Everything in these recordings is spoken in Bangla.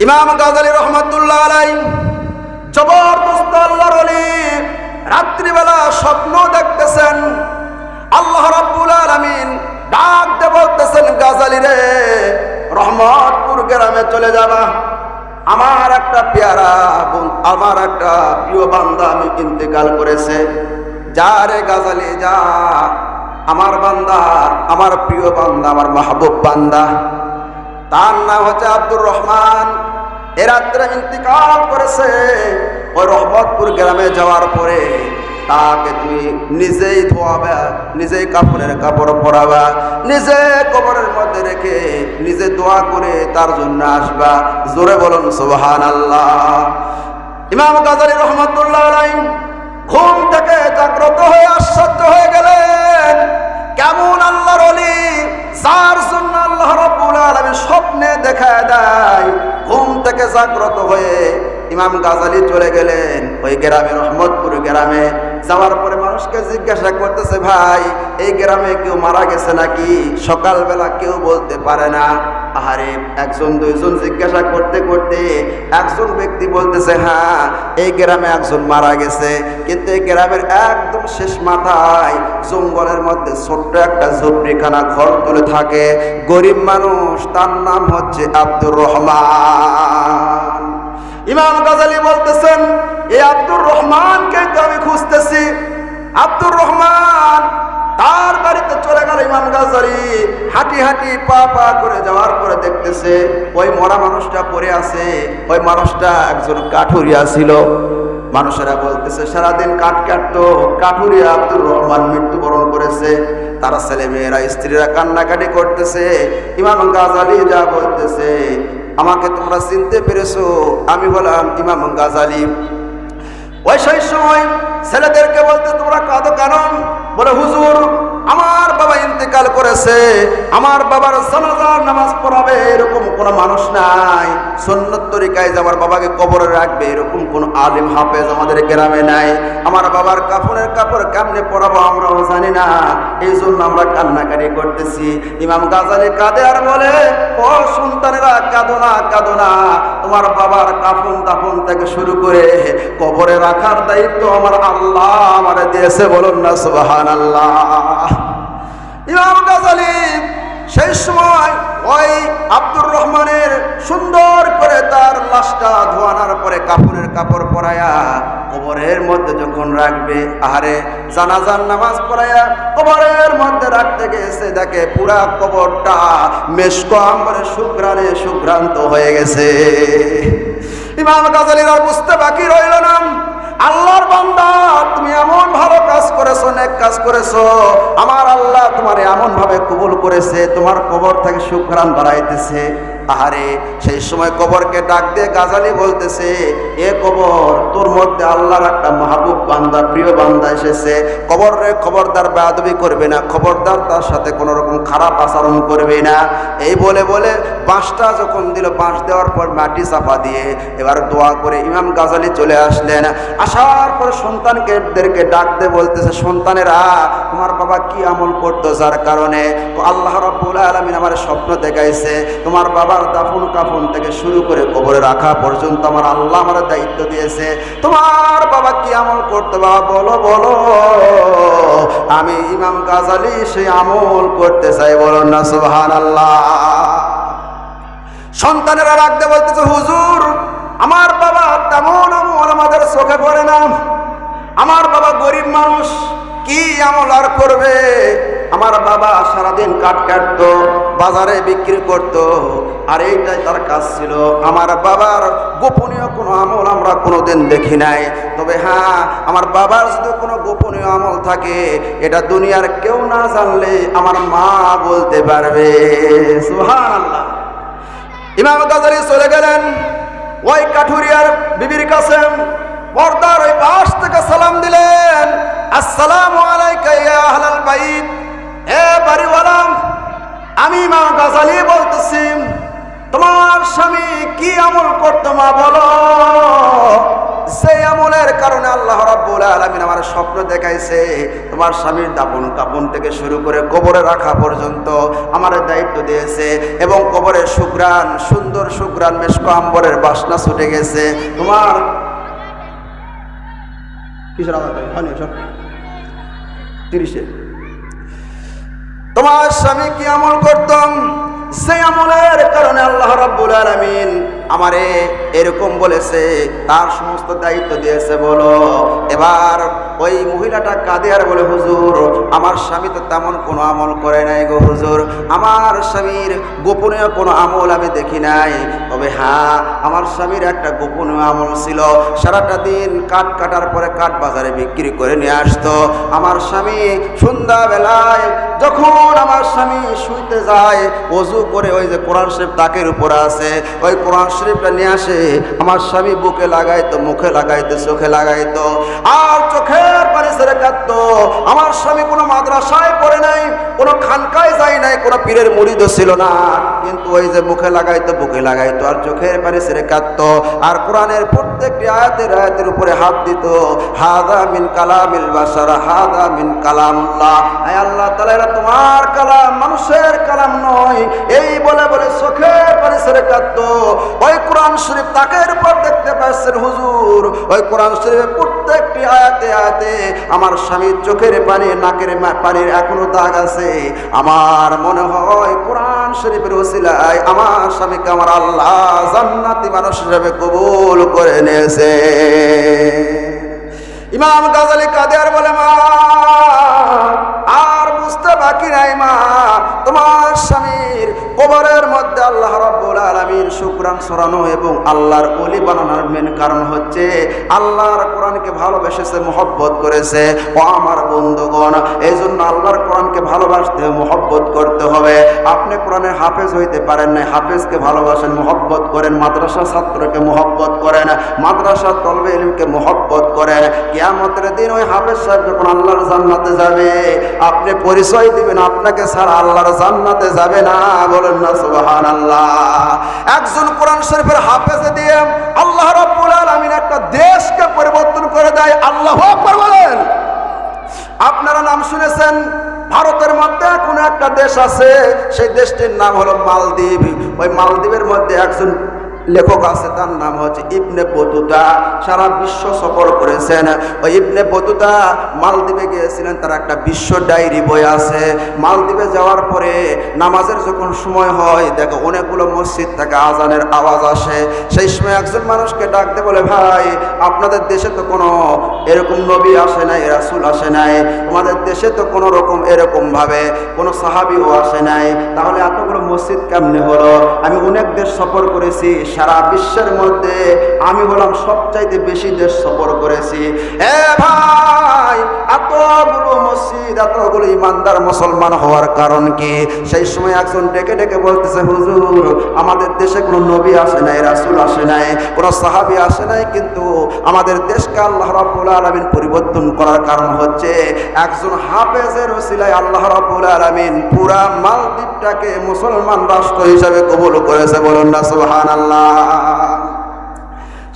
ইমাম গাজালি রহমতুল্লাহ আলাই জবরদস্ত আল্লাহর রাত্রিবেলা স্বপ্ন দেখতেছেন। আল্লাহ রাব্বুল আলামিন ডাক দিয়ে বলতেছেন, গাজালি রে, রহমতপুর গ্রামে চলে যাবা আমার একটা পেয়ারা আমার একটা প্রিয় বান্দা আমি ইন্তেকাল করেছে। যা রে গাজালি, যা। আমার বান্দা, আমার প্রিয় বান্দা, আমার মাহবুব বান্দা। তার নাম হচ্ছে আব্দুর রহমান। এ রাত্রে ইন্তিকাল করেছে। ওই রহমতপুর গ্রামে যাওয়ার পরে তাকে তুমি নিজেই ধোয়াবে, নিজেই কাপড়ের কাপড় পরাবা, নিজে কবরের মধ্যে রেখে নিজে দোয়া করে তার জন্য আসবা। জোরে বলুন সুবহান আল্লাহ ইমাম গাজালি রহমতুল্লাহ আলাই জাগ্রত হয়ে ইমাম গাজালি চলে গেলেন। ওই গ্রামে, রহমতপুর গ্রামে। যাওয়ার পরে মানুষকে জিজ্ঞাসা করতেছে, ভাই, এই গ্রামে কেউ মারা গেছে নাকি? সকালবেলা কেউ বলতে পারে না। আহারে, একজন, দুইজন জিজ্ঞাসা করতে করতে একজন ব্যক্তি বলতেছে হ্যাঁ এই গ্রামে একজন মারা গেছে। কিন্তু এই গ্রামের একদম শেষ মাথায় জঙ্গলের মধ্যে ছোট্ট একটা ঝুপড়িখানা ঘর তুলে থাকে গরিব মানুষ, তার নাম হচ্ছে আব্দুর রহমান। ইমাম গাজালি বলতেছেন, এই আব্দুর রহমানকে তো আমি খুঁজতেছি। আব্দুর রহমান তার গেল ইমাম গাজালি হাঁটি হাঁটি পা পা করে যাওয়ার পরে দেখতেছে, ওই মরা মানুষটা পড়ে আছে, ওই মানুষটা একজন কাঠুরিয়া ছিল। মানুষেরা বলতেছে, সারাদিন কাঠ কাটতো, কাঠুরিয়া আব্দুর রহমান মৃত্যুবরণ করেছে। তারা ছেলে মেয়েরা স্ত্রীরা কান্নাকাটি করতেছে। ইমাম গাজালি যা বলতেছে, আমাকে তোমরা চিনতে পেরেছ? আমি বললাম, ইমাম গাজালি। ওই সেই সময় ছেলেদেরকে বলতে, তোমরা কাঁদো কেন? বলে, হুজুর, আমার ইন্তেকাল করেছে, আমার বাবার জানাজার নামাজ পড়াবে এরকম কোনো মানুষ নাই। সন্ন্যত তরিকায় যে আমার বাবাকে কবরে রাখবে, এরকম কোন আলিম হাফেজ আমাদের গ্রামে নাই। আমার বাবার কাপড়ের কাপড় কেমনে পরাবো আমরাও জানি না। এই জন্য আমরা কান্নাকারি করতেছি। ইমাম গাজালি কাঁদে আর বলে, ও সন্তানেরা, কাঁদো না কাঁদো না। তোমার বাবার কাফন দাফন থেকে শুরু করে কবরে রাখার দায়িত্ব আমার আল্লাহ আমার দিয়েছে, বলুন না সুবাহান আল্লাহ ইমাম গাজালি সেই সময় ওই আব্দুর রহমানের সুন্দর করে তার লাশটা ধোয়ানোর পরে কাপড়ের কাপড় পরায়া কবরের মধ্যে যখন রাখবে, আহারে জানাজার নামাজ পড়ায়া কবরের মধ্যে রাখতে গেছে, দেখে পুরা কবরটা মেশক আমরে শুক্রানে শুক্রান্ত হয়ে গেছে। ইমাম গাজালির আর বুঝতে বাকি রইল না। আল্লাহর বান্দা, তুমি এমন ভালো কাজ করেছ অনেক কাজ করেছ। আমার আল্লাহ তোমার এমন ভাবে কবুল করেছে, তোমার কবর থেকে সুখরান বাড়াইতেছে। আহারে, সেই সময় কবরকে ডাক দিয়ে গাজালি বলতেছে, এ কবর, তোর মধ্যে আল্লাহর একটা মাহবুব বান্দা, প্রিয় বান্দা এসেছে। কবর রে খবরদার বেয়াদবি করবে না, খবরদার তার সাথে কোনো রকম খারাপ আচরণ করবে না। এই বলে বলে বাঁশটা যখন দিল, বাঁশ দেওয়ার পর মাটি চাপা দিয়ে এবার দোয়া করে ইমাম গাজালি চলে আসলেন। আসার পর সন্তানকেদেরকে ডাক দিয়ে বলতেছে, সন্তানেরা তোমার বাবা কি আমল করতো যার কারণে? আল্লাহ রাব্বুল আলামিন আমার স্বপ্ন দেখাইছে, তোমার বাবার দাফন কাফন থেকে শুরু করে কবরে রাখা পর্যন্ত আমার আল্লাহ আমার দায়িত্ব দিয়েছে। তোমার বাবা কি আমল করতো বাবা বলো বলো। আমি ইমাম গাজালি, সেই আমল করতে চাই, বলো না সুবহান আল্লাহ সন্তানেরা রাখতে বলতেছে, হুজুর, আমার বাবা তেমন আমল আমাদের চোখে পড়ে না। আমার বাবা গরিব মানুষ আমল আর করবে। আমার বাবা সারাদিন কাট কাটতো, বাজারে বিক্রি করত, আর এইটাই তার কাজ ছিল। আমার বাবার গোপনীয় কোনো আমল আমরা কোনোদিন দেখি নাই। তবে হ্যাঁ আমার বাবার যদি কোনো গোপনীয় আমল থাকে, এটা দুনিয়ার কেউ না জানলে আমার মা বলতে পারবে। ইমাম গাজালি চলে গেলেন। ওই কাঠুরিয়ার বিবির কাছে, পর্দার ওই পাশ থেকে সালাম দিলেন। আমি ইমাম গাজালি বলতেছি, তোমার স্বামী কি আমল করতো মা বলো? সেই আমলের কারণে আল্লাহ রাব্বুল আলামিন আমার স্বপ্ন দেখাইছে, তোমার স্বামীর দাপন কাপন থেকে শুরু করে কবরে রাখা পর্যন্ত আমার দায়িত্ব দিয়েছে এবং কবরের সুগ্রাণ সুন্দর সুগ্রাণ মেশক আম্বরের বাসনা ছুটে গেছে। তোমার কিসের আওয়াজ হয়? তিরিশে। তোমার স্বামী কি আমল করতাম? সেই আমলের কারণে আল্লাহ রাব্বুল আলামিন আমারে এরকম বলেছে, তার সমস্ত দায়িত্ব দিয়েছে, বলো। এবার ওই মহিলাটা কাঁদে আর বলে, হুজুর, আমার স্বামী তো তেমন কোনো আমল করে নাই গো হুজুর। আমার স্বামীর গোপনীয় কোনো আমল আমি দেখি নাই। তবে হ্যাঁ আমার স্বামীর একটা গোপনীয় আমল ছিল। সারাটা দিন কাঠ কাটার পরে কাঠ বাজারে বিক্রি করে নিয়ে আসতো। আমার স্বামী সন্ধ্যাবেলায় যখন আমার স্বামী শুইতে যায়, অজু করে ওই যে কোরআন শরীফ তাকের উপরে আছে, ওই কোরআন শরীফটা নিয়ে আসে আমার স্বামী বুকে লাগাইতো মুখে লাগাইতো চোখে লাগাইতো আর চোখের আমার স্বামী কোনো মাদ্রাসায় পড়ে নাই, কোনো খানকায় যায় নাই, কোনো পীরের মুড়িদ ছিল না। কিন্তু ওই যে মুখে লাগাইতো, বুকে লাগাইতো, আর চোখের পানি ছেড়ে কাঁদতো আর কোরআনের প্রত্যেকটি আয়াতের আয়াতের উপরে হাত দিত, হাদা মিন কালামিল হাদা মিন আল্লাহ তাআলা এটা তোমার কালাম, মানুষের কালাম নয়। এই বলে বলে চোখের পানি ছেড়ে কাঁদতো ওই কোরআন শরীফ তাকের উপর দেখতে পাচ্ছেন হুজুর। ওই কোরআন শরীফের প্রত্যেকটি আয়াতে আয়াতে আমার স্বামীর চোখের পানি, নাকের পানির এখনও দাগ আছে। আমার মনে হয় কোরআন শরীফের ওসিলায় আমার স্বামীকে আমার আল্লাহ জান্নাতি মানুষ হিসেবে কবুল করে নিয়েছে। ইমাম গাজালি কাদের বলে, মা, আর বুঝতে বাকি নাই মা, তোমার স্বামীর কবরের মধ্যে আল্লাহ রাব্বুল আলামিন শুকরান সরানো এবং আল্লাহর ওলি বানানোর মেন কারণ হচ্ছে আল্লাহর কোরআনকে ভালোবেসেছে, মোহব্বত করেছে। ও আমার বন্ধুগণ এই জন্য আল্লাহর কোরআনকে ভালোবাসতে, মোহব্বত করতে হবে। আপনি কোরআনের হাফেজ হইতে পারেন না হাফেজকে ভালোবাসেন, মোহব্বত করেন, মাদ্রাসা ছাত্রকে মোহব্বত করেন মাদ্রাসা তলবে ইলমকে মোহব্বত করেন। কিয়ামতের দিন ওই হাফেজ সাহেব যখন আল্লাহর জান্নাতে যাবে, আপনি পরিচয় দিবেন, আপনাকে ছাড়া আল্লাহর জান্নাতে যাবে না, বলেন না সুবহানাল্লাহ। একজন কোরআন শরীফের হাফেজে দিয়ে আল্লাহ রব্বুল আলমিন একটা দেশকে পরিবর্তন করে দেয়। আল্লাহ বলেন। আপনারা নাম শুনেছেন, ভারতের মধ্যে কোনো একটা দেশ আছে, সেই দেশটির নাম হলো মালদ্বীপ। ওই মালদ্বীপের মধ্যে একজন লেখক আছে, তার নাম হচ্ছে ইবনে বতুতা। সারা বিশ্ব সফর করেছেন। ওই ইবনে বতুতা মালদ্বীপে গিয়েছিলেন, তার একটা বিশ্ব ডায়েরি বই আছে। মালদ্বীপে যাওয়ার পরে নামাজের যখন সময় হয়, দেখো অনেকগুলো মসজিদ থেকে আজানের আওয়াজ আসে। সেই সময় একজন মানুষকে ডাকতে বলে, ভাই, আপনাদের দেশে তো কোনো এরকম নবী আসে নাই, রাসুল আসে নাই। আমাদের দেশে তো কোনো রকম এরকম ভাবে কোনো সাহাবিও আসে নাই। তাহলে এতগুলো মসজিদ কেমনে হলো? আমি অনেক দেশ সফর করেছি সারা বিশ্বের মধ্যে আমি হলাম সবচাইতে বেশি দেশ সফর করেছি। এ ভাই এতগুলো মসজিদ এতগুলো ইমানদার মুসলমান হওয়ার কারণ কি? সেই সময় একজন ডেকে ডেকে বলতেছে, হুজুর, আমাদের দেশে কোনো নবী আসে নাই, রাসুল আসে নাই, কোনো সাহাবি আসে নাই, কিন্তু আমাদের দেশকে আল্লাহ রাব্বুল আলামিন পরিবর্তন করার কারণ হচ্ছে একজন হাফেজের ওসিলায় আল্লাহ রাব্বুল আলামিন পুরা মালদ্বীপটাকে মুসলমান রাষ্ট্র হিসাবে কবুল করেছে। বলুন না, সুবহানাল্লাহ।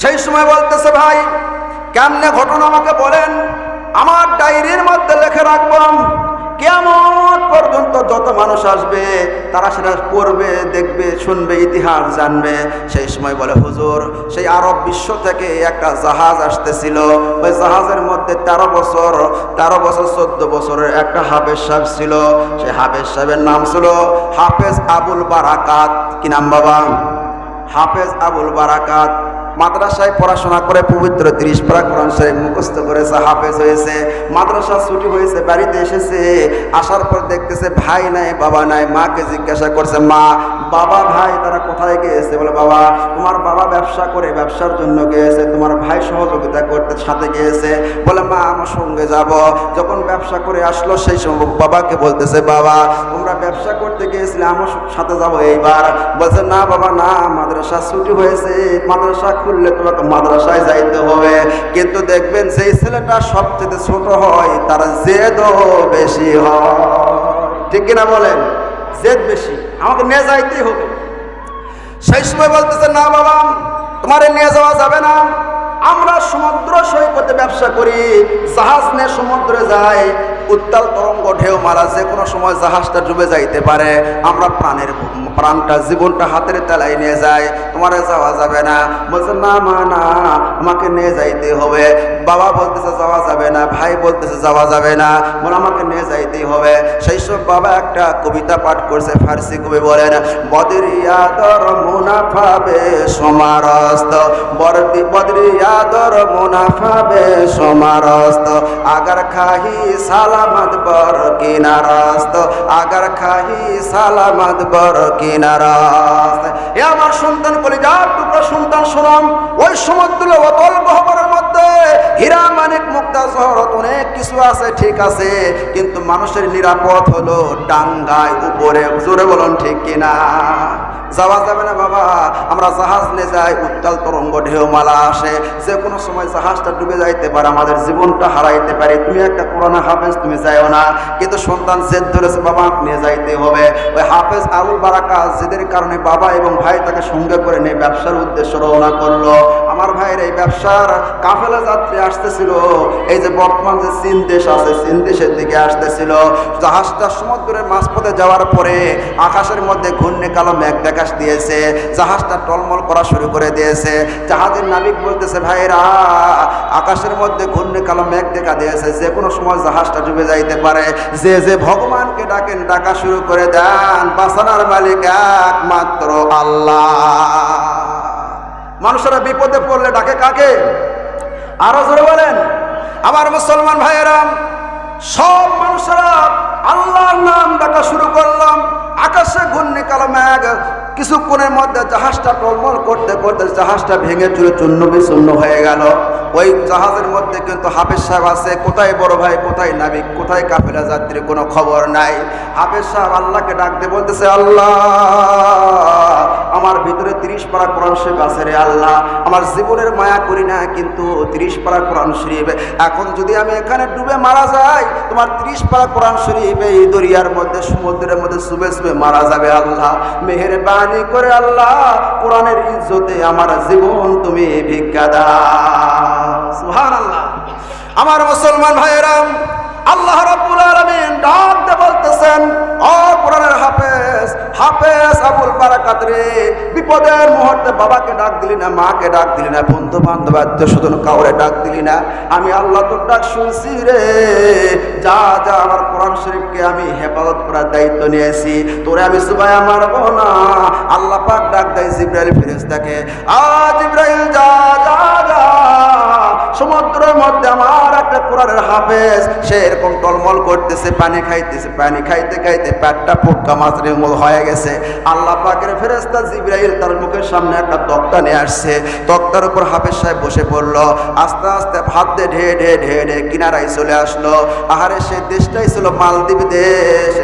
সেই সময় বলতেছে, ভাই, কেমনে ঘটনা আমাকে বলেন? আমার ডায়েরির মধ্যে লেখে রাখবাম কেমন পর্যন্ত যত মানুষ আসবে, তারা সেটা পড়বে, দেখবে, শুনবে, ইতিহাস জানবে। সেই সময় বলে, হুজুর, সেই আরব বিশ্ব থেকে একটা জাহাজ আসতেছিল। ওই জাহাজের মধ্যে তেরো বছর তেরো বছর, চোদ্দ বছরের একটা হাফেজ সাহেব ছিল। সেই হাফেজ সাহেবের নাম ছিল হাফেজ আবুল বারাকাত। কি নাম বাবা? হাফেজ আবুল বারাকাত মাদ্রাসায় পড়াশোনা করে পবিত্র ত্রিশ পারা কোরআন শরীফ মুখস্থ করেছে, হাফেজ হয়েছে, মাদ্রাসা ছুটি হয়েছে, বাড়িতে এসেছে, আসার পর দেখতেছে ভাই নাই, বাবা নাই, মাকে জিজ্ঞাসা করছে, মা বাবা ভাই তারা কোথায় গিয়েছে? বলে, বাবা, তোমার বাবা ব্যবসা করে ব্যবসার জন্য গিয়েছে, তোমার ভাই সহযোগিতা করতে সাথে গিয়েছে। বলে, মা, আমার সঙ্গে যাব। যখন ব্যবসা করে আসলো, সেই সময় বাবাকে বলতেছে, বাবা, তোমরা ব্যবসা করতে গিয়েছিলে, আমার সাথে যাব এইবার। বলছে, না বাবা, না, মাদ্রাসা ছুটি হয়েছে, মাদ্রাসা খুললে তোমাকে মাদ্রাসায় যাইতে হবে। কিন্তু দেখবেন, যেই ছেলেটা সবচেয়ে ছোট হয়, তার জেদও বেশি হয়। ঠিক কিনা বলেন? জেদ বেশি। আমাকে নিয়ে যাইতেই হবে। সেই সময় বলতেছে, না বাবা, তোমারে নিয়ে যাওয়া যাবে না। আমরা সমুদ্র সৈকতে ব্যবসা করি, জাহাজ নিয়ে সমুদ্রে যায় উত্তাল তরঙ্গ ঢেউ মারা যে কোনো সময় জাহাজটা ডুবে যাইতে পারে। আমরা প্রাণের প্রাণটা, জীবনটা হাতের তেলায় নিয়ে যায় তোমারে যাওয়া যাবে না। বলছে, না, মা, না, আমাকে নিয়ে যাইতে হবে। বাবা বলতেছে, যাওয়া যাবে না। ভাই বলতেছে, যাওয়া যাবে না। বলে, আমাকে নিয়ে যাইতেই হবে। সেই সব বাবা একটা কবিতা পাঠ করছে, ফার্সি কবি বলেন বদরিয়াদর মুনাফা বে সমারস্ত, বরদি বদরিয়াদর মুনাফা বে সমারস্ত, আগার খাহি সালামত বর কিনারস্ত আগার খাহি সালামত বর কিনারস্ত এ আমার সন্তান কলিজার টুকরা সন্তান শোনাম ওই সমুদ্র অতল গহবরের মধ্যে হীরা মানিক মুক্তা শহরত অনেক কিছু আছে, ঠিক আছে। কিন্তু মানুষের নিরাপদ হলো ডাঙ্গায় উপরে। জোরে বলুন, ঠিক কিনা? যাওয়া যাবে না বাবা। আমরা জাহাজ নিয়ে যাই, উত্তাল তরঙ্গ ঢেউমালা আসে। যে কোনো সময় জাহাজটা ডুবে যাইতে পারে, আমাদের জীবনটা হারাইতে পারে। তুমি একটা করোনা হাফেজ তুমি যাইও না। কিন্তু সন্তান জেদ ধরেছে বাবা নিয়ে যাইতে হবে। ওই হাফেজ আবুল বারাকা জেদের কারণে বাবা এবং ভাই তাকে সঙ্গে করে নিয়ে ব্যবসার উদ্দেশ্য রওনা করল। আমার ভাইয়ের এই ব্যবসার কাফেলা যাত্রী আসতেছিল। এই যে বর্তমান যে চীন দেশ আছে, চীন দেশের দিকে আসতেছিল। জাহাজটা সমুদ্রের মাঝপথে যাওয়ার পরে আকাশের মধ্যে ঘূর্ণি কালো মেঘ দেখাস দিয়েছে। জাহাজটা টলমল করা শুরু করে দিয়েছে। জাহাজের নাবিক বলতেছে ভাইরা আকাশের মধ্যে ঘূর্ণি কালো মেঘ দেখা দিয়েছে। যে কোনো সময় জাহাজটা ডুবে যাইতে পারে। যে যে ভগবানকে ডাকেন, ডাকা শুরু করে দেন। বাসানার মালিক একমাত্র আল্লাহ। মানুষেরা বিপদে পড়লে ডাকে কাকে? আরও জোরে বলেন। আবার মুসলমান ভাইয়েরাম, সব মানুষেরা আল্লাহর নাম ডাকা শুরু করলাম। আকাশে ঘূর্ণি, কালো মেঘ, কিছুক্ষণের মধ্যে জাহাজটা টলমল করতে করতে জাহাজটা ভেঙে চুরে চূর্ণ বিচূর্ণ হয়ে গেল। ওই জাহাজের মধ্যে কিন্তু হাফেজ সাহেব আছে। কোথায় বড় ভাই, কোথায় নাবিক, কোথায় কাফেলা যাত্রীর কোনো খবর নাই। হাফেজ সাহেব আল্লাহকে ডাকতে বলতেছে, আল্লাহ! আমার ভিতরে তিরিশ পারা কোরআন শরীফ আছে রে আল্লাহ। আমার জীবনের মায়া করি না, কিন্তু তিরিশ পারা কোরআন শরীফ। এখন যদি আমি এখানে ডুবে মারা যাই, তোমার তিরিশ পারা কোরআন শরীফ এই দরিয়ার মধ্যে, সমুদ্রের মধ্যে শুবে শুবে মারা যাবে আল্লাহ। মেহের বাণী করে আল্লাহ, কোরআনের ইজ্জতে আমার জীবন তুমি ভিক্ষা দাও। সুহান আল্লাহ আমার মুসলমান ভাইয়েরাম আবুল বারাকাত রে বিপদের মুহূর্তে বাবাকে ডাক দিলি না, মাকে ডাক দিলি না বন্ধু বান্ধব আত্মীয় কাউরে ডাক দিলি না। আমি আল্লাহ তোর ডাক শুনছি রে। যা যা আমার কোরআন শরীফকে আমি হেফাজত করার দায়িত্ব নিয়েছি। তোরে আমি সুবাই মারবো না। আল্লাহ পাক ডাক দেয় জিব্রাইল ফেরেশতাকে, আ জিব্রাইল, যা যা যা। সমুদ্রের মধ্যে আমার কোরআনের হাফেজ, সে এরকম টলমল করতেছে, পানি খাইতেছে, পানি খাইতে খাইতে পেটটা পোক্কা মাছের মূল হয়ে গেছে। আল্লাহ পাকের ফেরেস্তা জিব্রাইল তার মুখের সামনে একটা তক্তা নিয়ে আসছে। তক্তার উপর হাফেজ সাহেব বসে পড়ল। আস্তে আস্তে ভাত দিয়ে ঢে ঢে ঢে ঢে কিনারায় চলে আসলো। আহারে, সে দেশটাই ছিল মালদ্বীপ দেশ।